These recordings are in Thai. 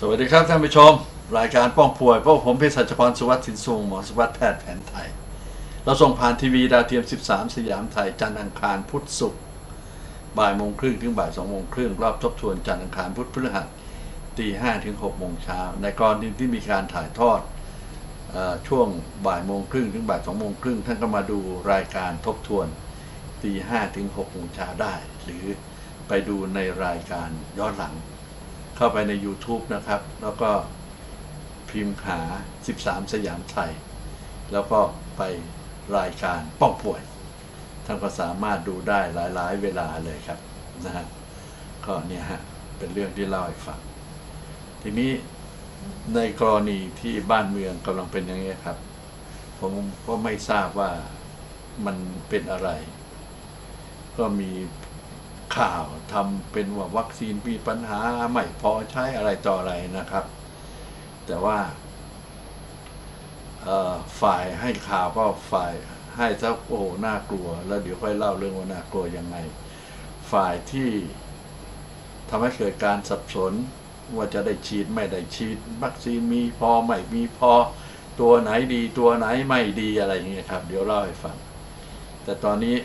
สวัสดีครับท่านผู้ชม รายการป้องป่วยพวกผมเภสัชกรสุวัสดิ์สินทรงหมอสุวัสดิ์แพทย์แผนไทย เราส่งผ่านทีวีดาวเทียม 13 สยามไทย จันทร์อังคารพุธศุกร์บ่ายโมงครึ่งถึงบ่ายสองโมงครึ่งรอบทบทวนจันทร์อังคารพุธพฤหัสตีห้าถึงหกโมงเช้าในกรณีที่มีการถ่ายทอดอช่วงบ่ายโมงครึ่งถึงบ่ายสองโมงครึ่งท่านก็มาดูรายการทบทวนตีห้าถึงหกโมงเช้าได้ หรือไปดูในรายการย้อนหลัง เข้าไปใน YouTube นะครับ แล้วก็พิมพ์หา 13 สยามไทย แล้วก็ไปรายการป้องป่วยท่านก็สามารถดูได้หลาย ๆ เวลาเลยครับนะฮะก็เนี่ยฮะ เป็นเรื่องที่เล่าให้ฟัง ทีนี้ในกรณีที่บ้านเมืองกำลังเป็นอย่างนี้ครับ ผมก็ไม่ทราบว่ามันเป็นอะไร ก็มี ข่าวทำเป็นว่าวัคซีนมีปัญหาไม่พอใช้อะไรต่ออะไรนะครับ แต่ว่าฝ่ายให้ข่าวก็ฝ่ายให้ซะโอ้น่ากลัว แล้วเดี๋ยวค่อยเล่าเรื่องว่าน่ากลัวยังไง ฝ่ายที่ทำให้เกิดการสับสนว่าจะได้ฉีดไม่ได้ฉีด วัคซีนมีพอไม่มีพอตัวไหนดีตัวไหนไม่ดีอะไรอย่างเงี้ยครับ เดี๋ยวเล่าให้ฟัง แต่ตอนนี้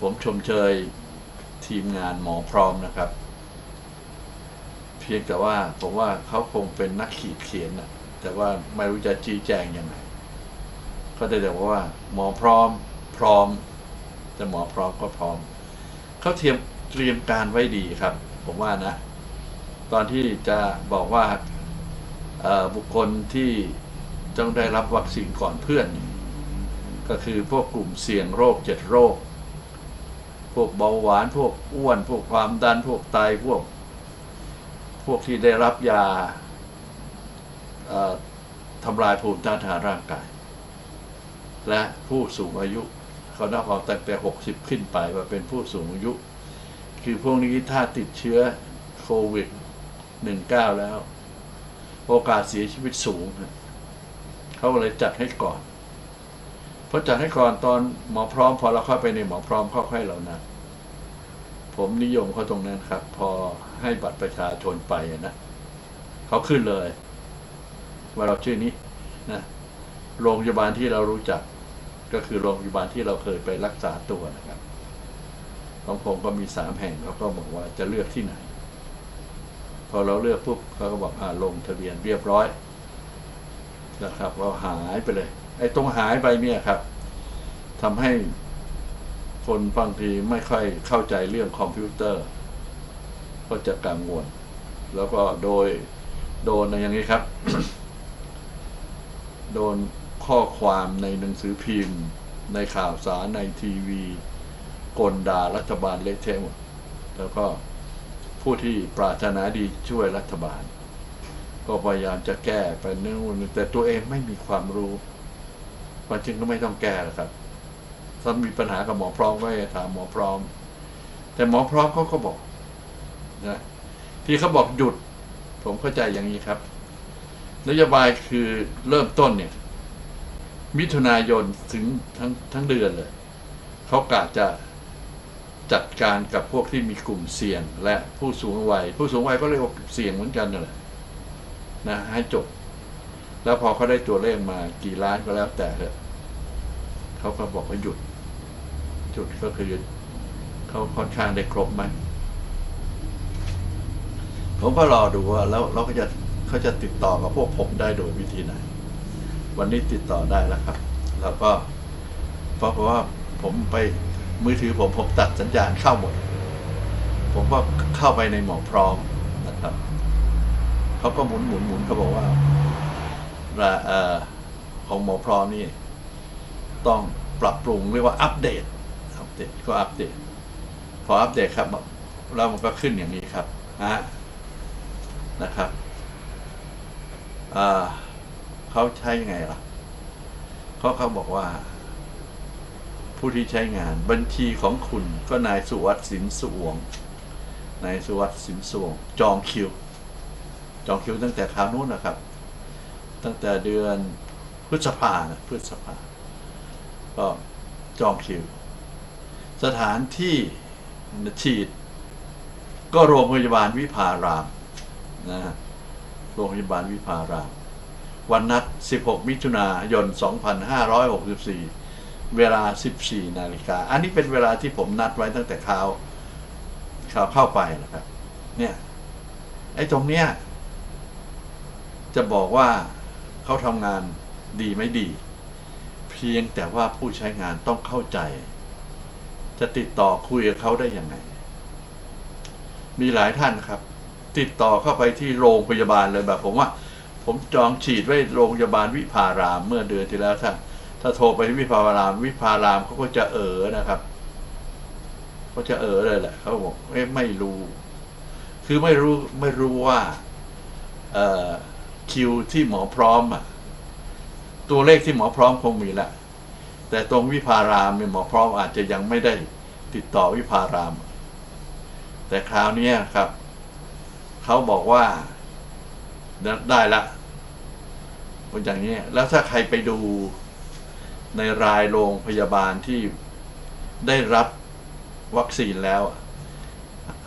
ผมชมเชย ทีมงานหมอพร้อมนะครับ เพียงแต่ว่าผมว่าเขาคงเป็นนักขีดเขียนนะแต่ว่าไม่รู้จะชี้แจงยังไงก็ได้แต่ว่า หมอพร้อมพร้อมแต่หมอพร้อมก็พร้อมเขาเตรียมเตรียมการไว้ดีครับ ผมว่านะ ตอนที่จะบอกว่าบุคคลที่ต้องได้รับวัคซีนก่อนเพื่อน ก็คือพวกกลุ่มเสี่ยงโรคเจ็ดโรค พวกเบาหวาน พวกอ้วน พวกความดัน พวกไต พวก พวกที่ได้รับยาทำลายภูมิต้านทานร่างกาย และผู้สูงอายุเขานับเอาตั้งแต่ 60 ขึ้นไปว่าเป็นผู้สูงอายุ คือพวกนี้ถ้าติดเชื้อโควิด 19 แล้ว โอกาสเสียชีวิตสูง เขาเลยจัดให้ก่อน เพราะจัดให้ก่อนตอนหมอพร้อม พอเราเข้าไปในหมอพร้อมเขาค่อยเรานะผมนิยมเขาตรงนั้นครับ พอให้บัตรประชาชนไปนะเขาขึ้นเลย ว่าเราชื่อนี้นะโรงพยาบาลที่เรารู้จัก ก็คือโรงพยาบาลที่เราเคยไปรักษาตัวนะครับของผมก็มีสามแห่งเขาก็บอกว่าจะเลือกที่ไหน พอเราเลือกปุ๊บเขาก็บอกอ่าลงทะเบียนเรียบร้อยนะครับ เราหายไปเลย ไอ้ตรงหายไปเนี่ยครับทำให้คนบางทีไม่ค่อยเข้าใจเรื่องคอมพิวเตอร์ ก็จะกังวล แล้วก็โดยโดนอย่างนี้ครับ โดนข้อความในหนังสือพิมพ์ ในข่าวสารในทีวีกลด่ารัฐบาลเละเทะหมดแล้วก็ผู้ที่ปรารถนาดีช่วยรัฐบาล ก็พยายามจะแก้ไปนู่นแต่ตัวเองไม่มีความรู้ ความจริงก็ไม่ต้องแก้หรอกครับ ถ้ามีปัญหากับหมอพร้อมก็ถามหมอพร้อม แต่หมอพร้อมเขาก็บอกนะที่เขาบอกหยุด ผมเข้าใจอย่างนี้ครับนโยบายคือเริ่มต้นเนี่ย มิถุนายนถึงทั้งทั้งเดือนเลยเขากะจะจัดการกับพวกที่มีกลุ่มเสี่ยง และผู้สูงวัย ผู้สูงวัยก็เรียกว่าเสี่ยงเหมือนกันนั่นแหละนะให้จบ แล้วพอเขาได้ตัวเลขมากี่ล้านก็แล้วแต่เถอะเขาก็บอกว่าหยุดจุดก็คือเขาค่อนข้างได้ครบไหมผมก็รอดูว่าแล้วเราก็จะเขาจะติดต่อกับพวกผมได้โดยวิธีไหน วันนี้ติดต่อได้แล้วครับ แล้วก็เพราะว่าผมไปมือถือผมผมตัดสัญญาณเข้าหมด ผมก็เข้าไปในหมอพร้อมนะครับเขาก็หมุนหมุนหมุนเขาบอกว่า ของหมอพร้อมนี่ ต้องปรับปรุงเรียกว่าอัปเดตอัปเดตก็อัปเดต พออัปเดตครับแล้วมันก็ขึ้นอย่างนี้ครับะนะครับเขาใช้ยังไงล่ะเขาเขาบอกว่า ผู้ที่ใช้งานบัญชีของคุณก็นายสุวัสดิ์สินสุวงนายสุวัสดิ์สินสวง จองคิว จองคิวตั้งแต่คราวนู้นนะครับ ตั้งแต่เดือนพฤษภานะพฤษภา ก็จองคิว สถานที่ฉีด ก็โรงพยาบาลวิภารามนะฮะโรงพยาบาลวิภาราม วันนัด 16 มิถุนายน 2564 เวลา 14 นาฬิกา อันนี้เป็นเวลาที่ผมนัดไว้ตั้งแต่เช้าเช้าวเข้าไปนะครับ เนี่ย ไอ้ตรงเนี้ย จะบอกว่า เขาทำงานดีไม่ดี เพียงแต่ว่าผู้ใช้งานต้องเข้าใจ จะติดต่อคุยกับเขาได้ยังไง มีหลายท่านครับ ติดต่อเข้าไปที่โรงพยาบาลเลยแบบ ผมว่า ผมจองฉีดไว้โรงพยาบาลวิภารามเมื่อเดือนที่แล้วถ้าถ้าโทรไปที่วิภาราม วิภารามเขาก็จะเออนะครับเขาจะเออเลยแหละเขาบอกไม่รู้ คือไม่รู้ไม่รู้ว่า เอ่อ คิวที่หมอพร้อมอะตัวเลขที่หมอพร้อมคงมีแหละแต่ตรงวิภารามเนี่ยหมอพร้อมอาจจะยังไม่ได้ติดต่อวิภาราม แต่คราวนี้ครับเขาบอกว่าได้ละเป็นอย่างนี้แล้วถ้าใครไปดูในรายโรงพยาบาลที่ได้รับวัคซีนแล้ว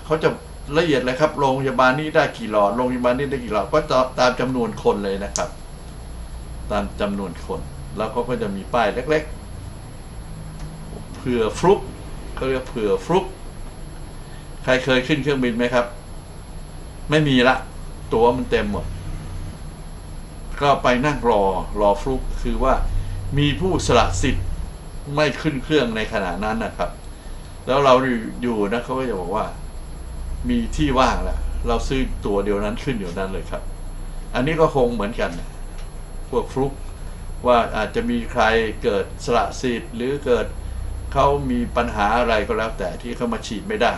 เขาจะ ละเอียดเลยครับโรงพยาบาลนี้ได้กี่หลอดโรงพยาบาลนี้ได้กี่หลอดก็จะตามจำนวนคนเลยนะครับ ตามจำนวนคนแล้วเขาก็จะมีป้ายเล็กๆเผื่อฟลุกเขาเรียกเผื่อฟลุกใครเคยขึ้นเครื่องบินไหมครับ ไม่มีละ ตั๋วมันเต็มหมด ก็ไปนั่งรอรอฟลุกคือว่ามีผู้สละสิทธิ์ไม่ขึ้นเครื่องในขณะนั้นนะครับ แล้วเราอยู่นะเขาก็จะบอกว่า มีที่ว่างแล้วเราซื้อตัวเดียวนั้นขึ้นเดียวนั้นเลยครับ อันนี้ก็คงเหมือนกันพวกฟลุกว่าอาจจะมีใครเกิดสละสิทธิ์ หรือเกิดเขามีปัญหาอะไรก็แล้วแต่ที่เขามาฉีดไม่ได้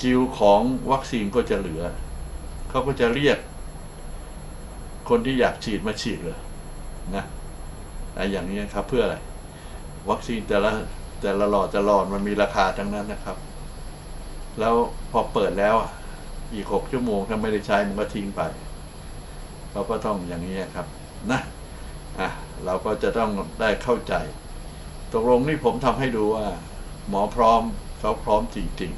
คิวของวัคซีนก็จะเหลือ เขาก็จะเรียก คนที่อยากฉีดมาฉีดเลยนะไอ้อย่างนี้ครับเพื่ออะไร วัคซีนแต่ละแต่ละหลอดแต่ละหลอดมันมีราคาทั้งนั้นนะครับ แล้วพอเปิดแล้วอีกหกชั่วโมงถ้าไม่ได้ใช้มันก็ทิ้งไป เราก็ต้องอย่างนี้ครับนะอะเราก็จะต้องได้เข้าใจ ตกลงนี่ผมทำให้ดูว่า หมอพร้อมเขาพร้อมจริง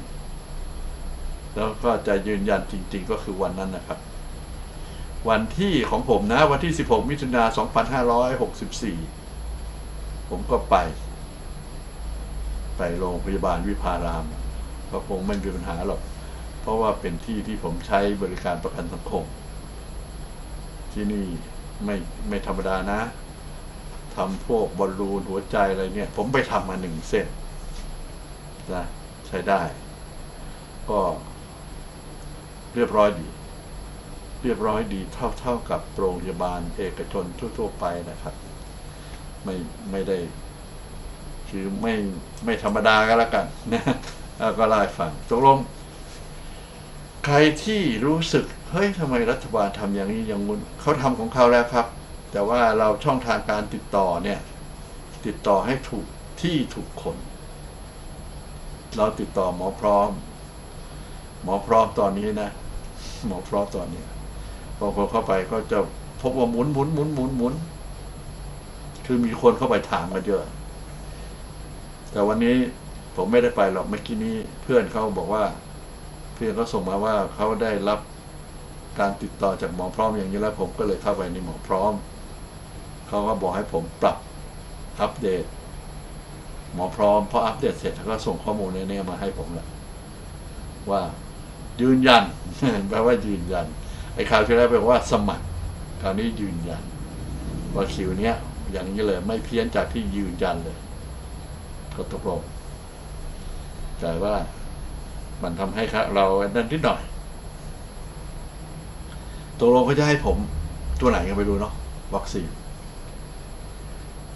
ๆ แล้วก็จะยืนยันจริง ๆ ก็คือวันนั้นนะครับ วันที่ของผมนะ วันที่ 16 มิถุนา2564 ผมก็ไป ไปโรงพยาบาลวิภาราม ก็คงไม่มีปัญหาหรอก เพราะว่าเป็นที่ที่ผมใช้บริการประกันสังคม ที่นี่ไม่ไม่ธรรมดานะทำพวกบอลลูนหัวใจอะไรเนี่ย ผมไปทำมาหนึ่งเส้นนะใช้ได้ ก็เรียบร้อยดี เรียบร้อยดีเท่าเท่ากับโรงพยาบาลเอกชนทั่ว ๆ ไปนะครับ ไม่ไม่ได้ คือไม่ไม่ธรรมดาก็แล้วกันนะ ก็เล่าให้ฟังตกลงใครที่รู้สึกเฮ้ยทำไมรัฐบาลทำอย่างนี้อย่างงู้นเขาทำของเขาแล้วครับ แต่ว่าเราช่องทางการติดต่อเนี่ย ติดต่อให้ถูกที่ถูกคน เราติดต่อหมอพร้อม หมอพร้อมตอนนี้นะ หมอพร้อมตอนนี้พอคนเข้าไปก็จะพบว่าหมุนหมุนหมุนหมุนหมุนคือมีคนเข้าไปถามกันเยอะ แต่วันนี้ ผมไม่ได้ไปหรอกเมื่อกี้นี้เพื่อนเขาบอกว่า เพื่อนเขาส่งมาว่าเขาได้รับการติดต่อจากหมอพร้อมอย่างนี้แล้วผมก็เลยเข้าไปในหมอพร้อมเขาก็บอกให้ผมปรับอัปเดต หมอพร้อมพออัปเดตเสร็จเขาก็ส่งข้อมูลในนี้มาให้ผมแล้วว่า ยืนยันแปลว่ายืนยันไอ้ข่าวที่แล้วแปลว่าสมัครคราวนี้ยืนยัน ว่าคิวเนี้ยอย่างนี้เลยไม่เพี้ยนจากที่ยืนยันเลยก็ตกลง แต่ว่ามันทำให้เราดันนิดหน่อยตกลงเขาจะให้ผมตัวไหนกันไปดูเนาะวัคซีน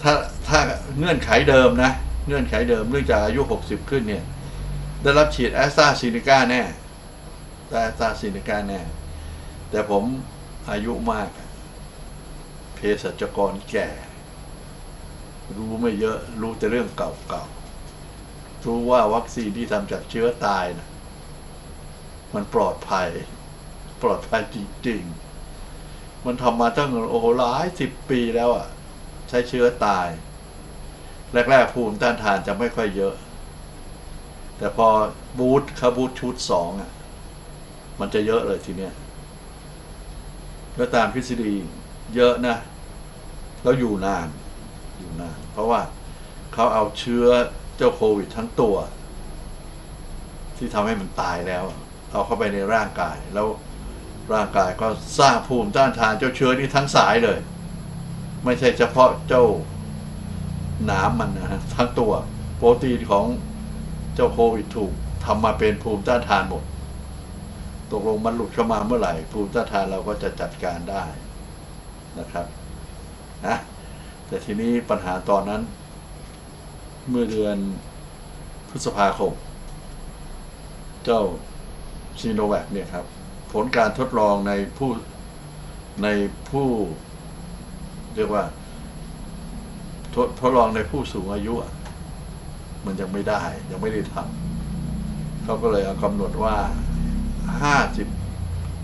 ถ้าถ้าเงื่อนไขเดิมนะ เงื่อนไขเดิมเนื่องจากอายุหกสิบขึ้นเนี่ย ได้รับฉีดแอสตราซีเนกาแน่แอสตราซีเนกาแน่ แต่ผมอายุมากเภสัชกรแก่ รู้ไม่เยอะ รู้แต่เรื่องเก่าๆ รู้ว่าวัคซีนที่ทำจากเชื้อตายนะมันปลอดภัย ปลอดภัยจริงๆ มันทำมาตั้งโอ้โหหลายสิบปีแล้วอะ ใช้เชื้อตาย แรกๆภูมิต้านทานจะไม่ค่อยเยอะ แต่พอบูทเขาบูทชุดสองอะ มันจะเยอะเลยทีเนี้ยแล้วตามทฤษฎีเยอะนะ แล้วอยู่นาน อยู่นาน เพราะว่าเขาเอาเชื้อ เจ้าโควิดทั้งตัว ที่ทำให้มันตายแล้ว เอาเข้าไปในร่างกาย แล้วร่างกายก็สร้างภูมิต้านทานเจ้าเชื้อนี้ทั้งสายเลย ไม่ใช่เฉพาะเจ้าหนามมันนะฮะทั้งตัว โปรตีนของเจ้าโควิดถูกทำมาเป็นภูมิต้านทานหมดตกลงมันหลุดเข้ามาเมื่อไหร่ภูมิต้านทานเราก็จะจัดการได้นะครับนะแต่ทีนี้ปัญหาตอนนั้น เมื่อเดือนพฤษภาคม เจ้าซีโนแวคเนี่ยครับ ผลการทดลองในผู้ในผู้ เรียกว่า ทดทดลองในผู้สูงอายุ มันยังไม่ได้ ยังไม่ได้ทำเขาก็เลยเอากำหนดว่าห้าสิบ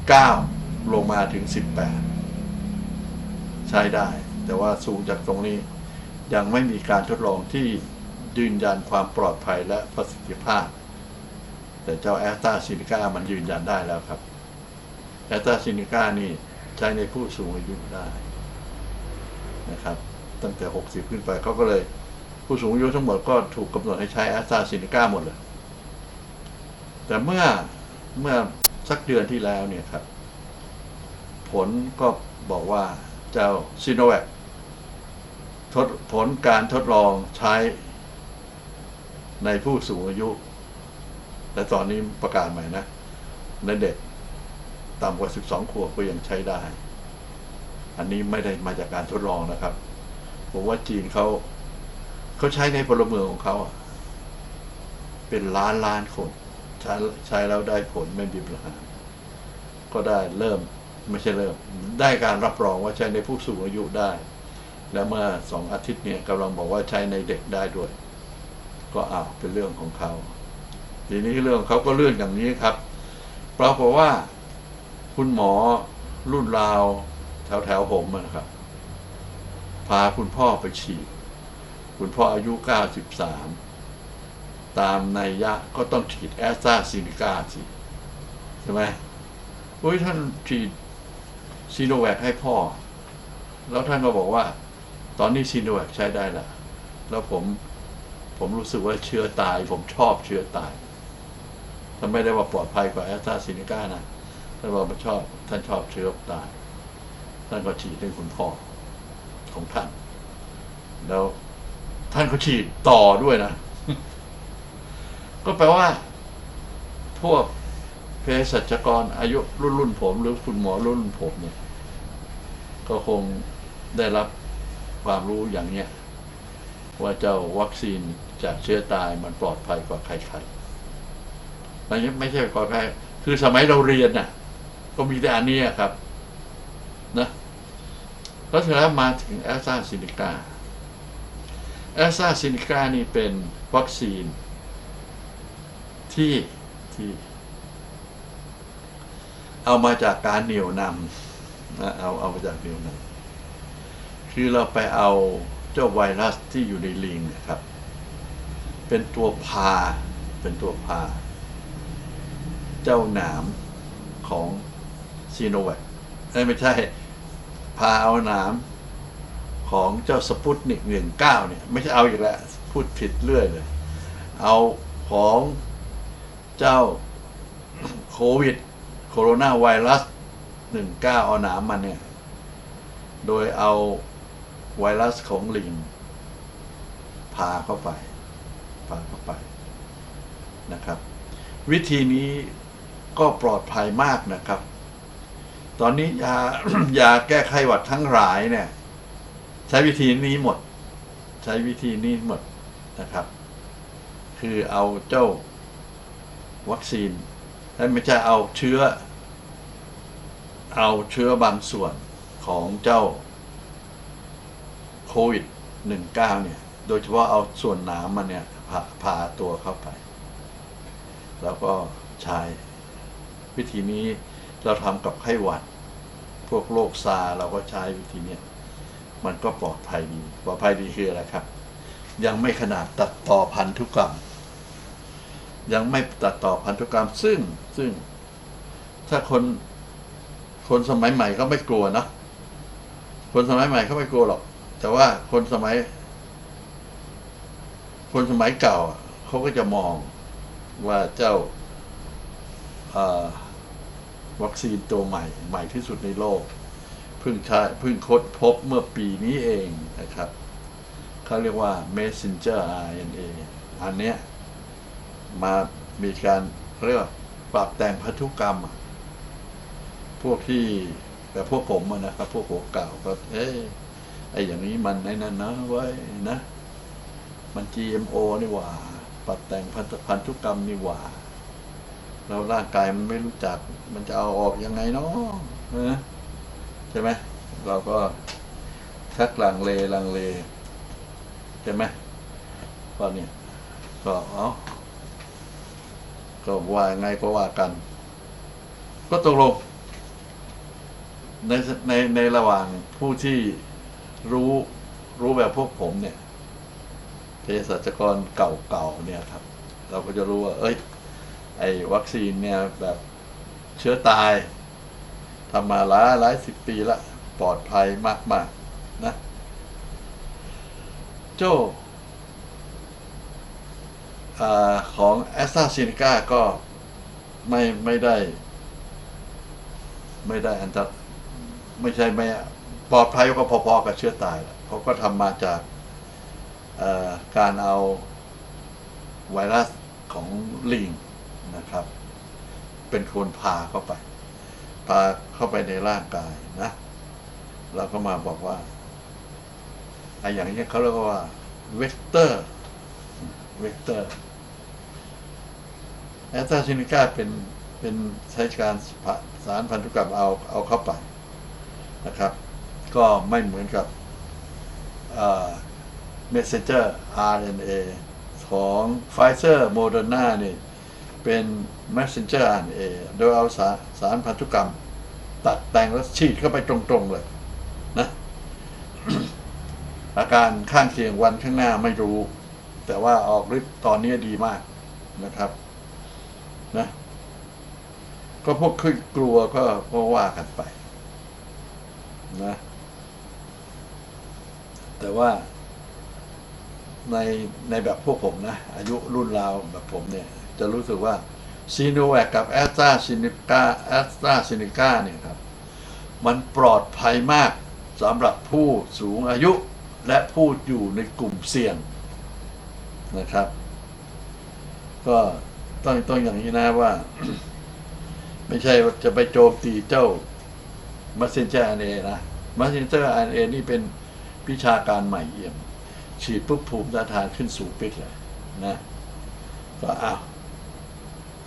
เก้าลงมาถึงสิบแปดใช้ได้ แต่ว่าสูงจากตรงนี้ยังไม่มีการทดลองที่ ยืนยันความปลอดภัยและประสิทธิภาพ แต่เจ้าแอสตราซินิก้ามันยืนยันได้แล้วครับแอสตราซินิก้านี่ใช้ในผู้สูงอายุได้นะครับ ตั้งแต่ 60 ขึ้นไปเขาก็เลยผู้สูงอายุทั้งหมดก็ถูกกำหนดให้ใช้แอสตราซินิก้าหมดเลย แต่เมื่อเมื่อสักเดือนที่แล้วเนี่ยครับ ผลก็บอกว่าเจ้าซีโนแวคทดผลการทดลองใช้ ในผู้สูงอายุ และตอนนี้ประกาศใหม่นะในเด็กต่ำกว่า 12 ขวบก็ยังใช้ได้ อันนี้ไม่ได้มาจากการทดลองนะครับ ผมว่าจีนเขาเขาใช้ในพลเมืองของเขาเป็นล้านล้านคน ใช้ใช้แล้วได้ผลไม่มีปัญหาก็ได้เริ่มไม่ใช่เริ่ม ได้การรับรองว่าใช้ในผู้สูงอายุได้ แล้วเมื่อสองอาทิตย์เนี่ยกำลังบอกว่าใช้ในเด็กได้ด้วย ก็อ้าวเป็นเรื่องของเขา ทีนี้เรื่องเขาก็เลื่อนอย่างนี้ครับปรากฏว่า คุณหมอรุ่นราว แถวแถวผมนะครับ พาคุณพ่อไปฉีด คุณพ่ออายุ 93 ตามนัยยะก็ต้องฉีดแอสตราซีนิกาสิใช่ไหมโอ้ยท่านฉีดซีโนแวคให้พ่อ แล้วท่านก็บอกว่า ตอนนี้ซีโนแวคใช้ได้ล้วแล้วผม ผมรู้สึกว่าเชื้อตาย ผมชอบเชื้อตายท่านไม่ได้ว่าปลอดภัยกว่าแอสตราซีนิก้านะท่านบอกว่าชอบ ท่านชอบเชื้อตาย ท่านก็ฉีดให้คุณพ่อของท่าน แล้วท่านก็ฉีดต่อด้วยนะ ก็แปลว่า พวกเภสัชกรอายุรุ่นรุ่นผม หรือคุณหมอรุ่นผมเนี่ย ก็คงได้รับความรู้อย่างเนี้ยว่าเจ้าวัคซีน จากเชื้อตายมันปลอดภัยกว่าใครๆมันไม่ใช่ปลอดภัยคือสมัยเราเรียนน่ะ ก็มีแต่อันนี้ครับ นะแล้วถึงแล้วมาถึงแอสตราซินิกาแอสตราซินิกานี่เป็นวัคซีน ที่ที่ เอามาจากการเหนี่ยวนำนะเอาเอามาจากเหนี่ยวนำคือเราไปเอาเจ้าไวรัสที่อยู่ในลิงนะครับ เป็นตัวพา เป็นตัวพา เจ้าหนามของซีโนแวคไม่ใช่ พาเอาหนามของเจ้าสปุตนิกหนึ่งเก้าเนี่ย ไม่ใช่เอาอีกแล้วพูดผิดเรื่อยเลย เอาของเจ้าโควิด โคโรนาไวรัสหนึ่งเก้าเอาหนามมันเนี่ย โดยเอาไวรัสของลิงพาเข้าไป พาเข้าไปนะครับ วิธีนี้ก็ปลอดภัยมากนะครับ ตอนนี้ยายาแก้ไขหวัดทั้งหลายเนี่ย ใช้วิธีนี้หมด ใช้วิธีนี้หมดนะครับ คือเอาเจ้าวัคซีนและไม่ใช่เอาเชื้อ เอาเชื้อบางส่วนของเจ้าโควิด 19 เนี่ย โดยเฉพาะเอาส่วนหนามมันเนี่ย พาพาตัวเข้าไป แล้วก็ใช้วิธีนี้เราทำกับไข้หวัด พวกโรคซาเราก็ใช้วิธีนี้มันก็ปลอดภัยดีปลอดภัยดีคืออะไรครับ ยังไม่ขนาดตัดต่อพันธุกรรม ยังไม่ตัดต่อพันธุกรรมซึ่งซึ่ง ถ้าคนคนสมัยใหม่ก็ไม่กลัวนะคนสมัยใหม่เขาไม่กลัวหรอก แต่ว่าคนสมัย คนสมัยเก่าเขาก็จะมองว่าเจ้าวัคซีนตัวใหม่ ใหม่ที่สุดในโลก เพิ่งใช้เพิ่งค้นพบเมื่อปีนี้เองนะครับเขาเรียกว่า messenger RNA อันเนี้ยมามีการเรียกปรับแต่งพันธุกรรม พวกที่แต่พวกผมอะนะครับ พวกหัวเก่าก็เอ้ยไออย่างนี้มันไอ้นั่นนะเว้นะ มัน GMO นี่หว่า ปรับแต่งพันธุพันธุกรรมนี่หว่า เราร่างกายมันไม่รู้จัก มันจะเอาออกยังไงเนาะเออใช่ไหม เราก็ชักลังเลลังเลใช่ไหมก็เนี่ยก็เอาก็ว่าไงก็ว่ากัน ก็ตกลง ในในในระหว่างผู้ที่รู้รู้แบบพวกผมเนี่ย เภสัชกรเก่าๆเนี่ยครับ เราก็จะรู้ว่า เอ้ย ไอ้วัคซีนเนี่ยแบบเชื้อตายทำมาหลายหลายสิบปีละปลอดภัยมากๆนะ โจอของแอสตราเซเนกาก็ไม่ไม่ได้ ไม่ได้อันตรไม่ใช่ไม่ปลอดภัยก็พอๆกับเชื้อตายแหละเพราะก็ทำมาจาก การเอาไวรัสของลิงนะครับ เป็นคนพาเข้าไป พาเข้าไปในร่างกายนะเราก็มาบอกว่าไอ้อย่างนี้เขาเรียกว่าเวกเตอร์เวกเตอร์แอสตราเซเนกาเป็นเป็นใช้การสารพันธุกรรมเอาเอาเข้าไปนะครับ ก็ไม่เหมือนกับอ่อ messenger RNA ของ Pfizer Moderna นี่เป็น messenger RNA โดยเอาสารสารพันธุกรรม ตัดแต่งแล้วฉีดเข้าไปตรงๆเลยนะอาการข้างเคียงวันข้างหน้าไม่รู้ แต่ว่าออกฤทธิ์ตอนนี้ดีมากนะครับนะก็พวกขึ้นกลัวก็ก็ว่ากันไปนะแต่ว่า ในในแบบพวกผมนะ อายุรุ่นราวแบบผมเนี่ย จะรู้สึกว่าซีโนแวคกับแอสตราซินิกาแอสตราซินิกาเนี่ยครับ มันปลอดภัยมากสำหรับผู้สูงอายุและผู้อยู่ในกลุ่มเสี่ยงนะครับ ก็ต้องต้องอย่างนี้นะว่า ไม่ใช่ว่าจะไปโจมตีเจ้า messenger RNA นะ messenger RNA นี่เป็นวิชาการใหม่เอี่ยม ฉีดปุ๊บภูมิต้านทานขึ้นสูงปิดเลยนะก็อ้าว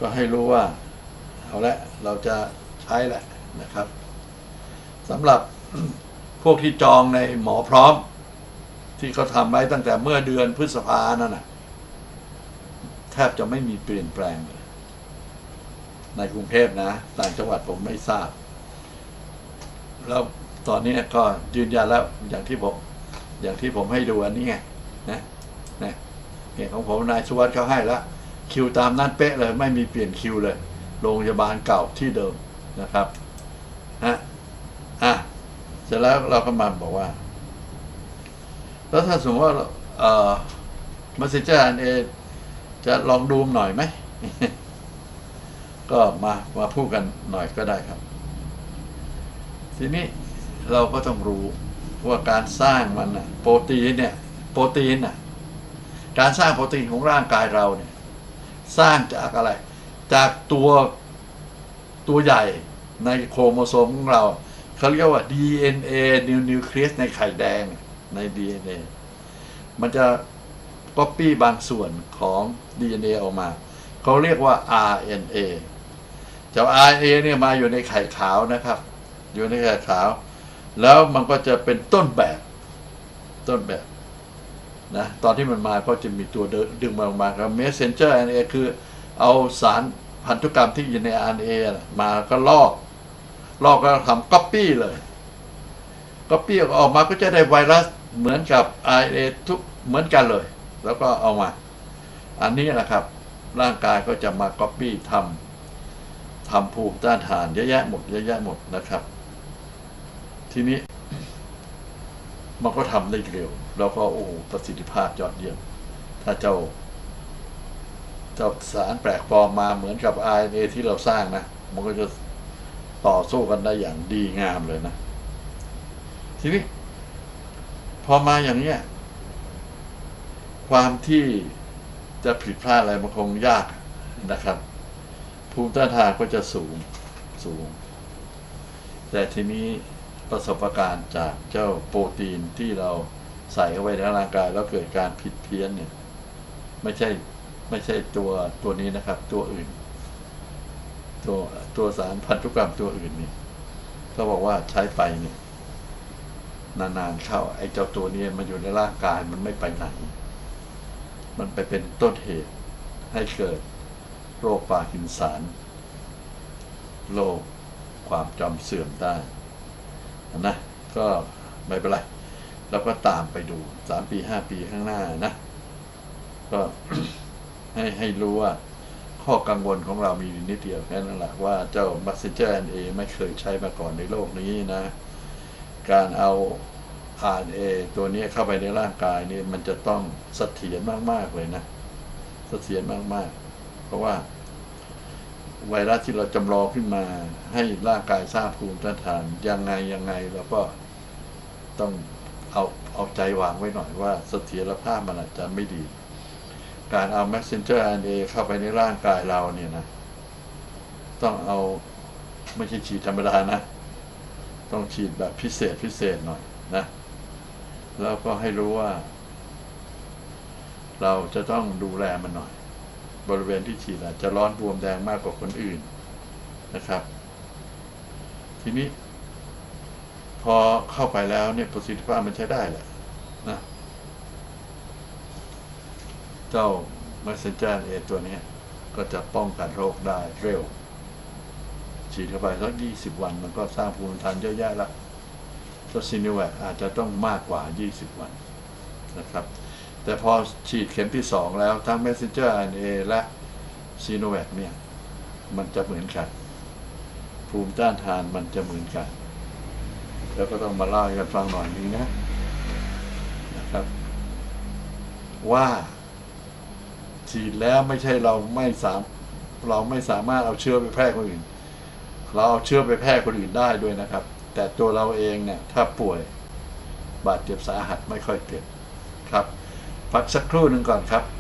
ก็ให้รู้ว่า เอาละเราจะใช้แหละนะครับสำหรับพวกที่จองในหมอพร้อม ที่เขาทำไว้ตั้งแต่เมื่อเดือนพฤษภานั่นนะแทบจะไม่มีเปลี่ยนแปลงเลยในกรุงเทพนะต่างจังหวัดผมไม่ทราบ แล้วตอนนี้ก็ยืนยันแล้วอย่างที่ผม อย่างที่ผมให้ดูอันนี้ไงนะนะเนี่ยของผมนายสุวัสด์เขาให้แล้วคิวตามนั้นเป๊ะเลยไม่มีเปลี่ยนคิวเลย โรงพยาบาลเก่าที่เดิมนะครับฮะอะเสร็จแล้วเราก็มาบอกว่า แล้วถ้าสมมติว่าเอ่อมาสเจอร์อันเอจะลองดูมหน่อยไหม ก็มามาพูดกันหน่อยก็ได้ครับ ทีนี้เราก็ต้องรู้ ว่าการสร้างมันนะโปรตีนเนี่ยโปรตีนน่ะการสร้างโปรตีนของร่างกายเราเนี่ย สร้างจากอะไร จากตัวตัวใหญ่ในโครโมโซมของเราเขาเรียกว่า DNA นิวนิวเคลียสในไข่แดงใน DNA มันจะก๊อปปี้บางส่วนของ DNA ออกมา เขาเรียกว่า RNA เจ้า RNA เนี่ยมาอยู่ในไข่ขาวนะครับ อยู่ในไข่ขาว แล้วมันก็จะเป็นต้นแบบต้นแบบนะตอนที่มันมาก็จะมีตัวเดินดึงมาออกมาครับ messenger RNA คือเอาสารพันธุกรรมที่อยู่ใน RNA มาก็ลอก ลอกก็ทำ copy เลย copy ออกมาก็จะได้ไวรัสเหมือนกับ RNA ทุกเหมือนกันเลย แล้วก็เอามา อันนี้นะครับ ร่างกายก็จะมา copy ทำทำภูมิต้านทานเยอะแยะหมดเยอะแยะหมดนะครับ ทีนี้ มันก็ทำได้เร็ว แล้วก็โอ้โหประสิทธิภาพยอดเยี่ยมถ้าเจ้าเจ้าสารแปลกปลอมมาเหมือนกับ RNA ที่เราสร้างนะ มันก็จะต่อสู้กันได้อย่างดีงามเลยนะ ทีนี้ พอมาอย่างเนี้ย ความที่จะผิดพลาดอะไรมันคงยากนะครับ ภูมิต้านทานก็จะสูงสูง แต่ทีนี้ ประสบการณ์จากเจ้าโปรตีนที่เราใส่เข้าไปในร่างกายแล้วเกิดการผิดเพี้ยนเนี่ย ไม่ใช่ไม่ใช่ตัวตัวนี้นะครับ ตัวอื่น ตัวตัวสารพันธุกรรมตัวอื่นนี่ก็บอกว่าใช้ไปเนี่ยนานๆเข้าไอ้เจ้าตัวนี้มันอยู่ในร่างกายมันไม่ไปไหน มันไปเป็นต้นเหตุให้เกิดโรคปาร์กินสันโรคความจำเสื่อมได้ นะก็ไม่เป็นไรเราก็ตามไปดูสามปีห้าปีข้างหน้านะ ก็ให้ให้รู้ว่า ข้อกังวลของเรามีนิดเดียวแค่นั้นแหละว่าเจ้า messenger RNA ไม่เคยใช้มาก่อนในโลกนี้นะ การเอา RNA ตัวนี้เข้าไปในร่างกายนี่มันจะต้องเสถียรมาก ๆ เลยนะ เสถียรมาก ๆ เพราะว่า ไวรัสที่เราจำลองขึ้นมา ให้ร่างกายสร้างภูมิต้านทานยังไงยังไงเราก็ต้องเอาเอาใจวางไว้หน่อยว่าเสถียรภาพมันอาจจะไม่ดี การเอา messenger RNA เข้าไปในร่างกายเราเนี่ยนะ ต้องเอาไม่ใช่ฉีดธรรมดานะ ต้องฉีดแบบพิเศษพิเศษหน่อยนะ แล้วก็ให้รู้ว่า เราจะต้องดูแลมันหน่อย บริเวณที่ฉีดอาจจะร้อนบวมแดงมากกว่าคนอื่นนะครับ ทีนี้ พอเข้าไปแล้วเนี่ยประสิทธิภาพมันใช้ได้แหละนะเจ้า messenger RNA ตัวนี้ก็จะป้องกันโรคได้เร็ว ฉีดเข้าไปสักยี่สิบวัน มันก็สร้างภูมิต้านทานเยอะแยะแล้วตัวซีนิแวคอาจจะต้องมากกว่า 20 วันนะครับ แต่พอฉีดเข็มที่2แล้วทั้ง messenger RNA และซีโนแวคเนี่ย มันจะเหมือนกัน ภูมิต้านทานมันจะเหมือนกัน แล้วก็ต้องมาเล่าให้กันฟังหน่อยนึงนะนะครับ ว่าฉีดแล้วไม่ใช่เราไม่สามเราไม่สามารถเอาเชื้อไปแพร่คนอื่น เราเอาเชื้อไปแพร่คนอื่นได้ด้วยนะครับ แต่ตัวเราเองเนี่ย ถ้าป่วยบาดเจ็บสาหัสไม่ค่อยเจ็บครับ พักสักครู่หนึ่งก่อนครับ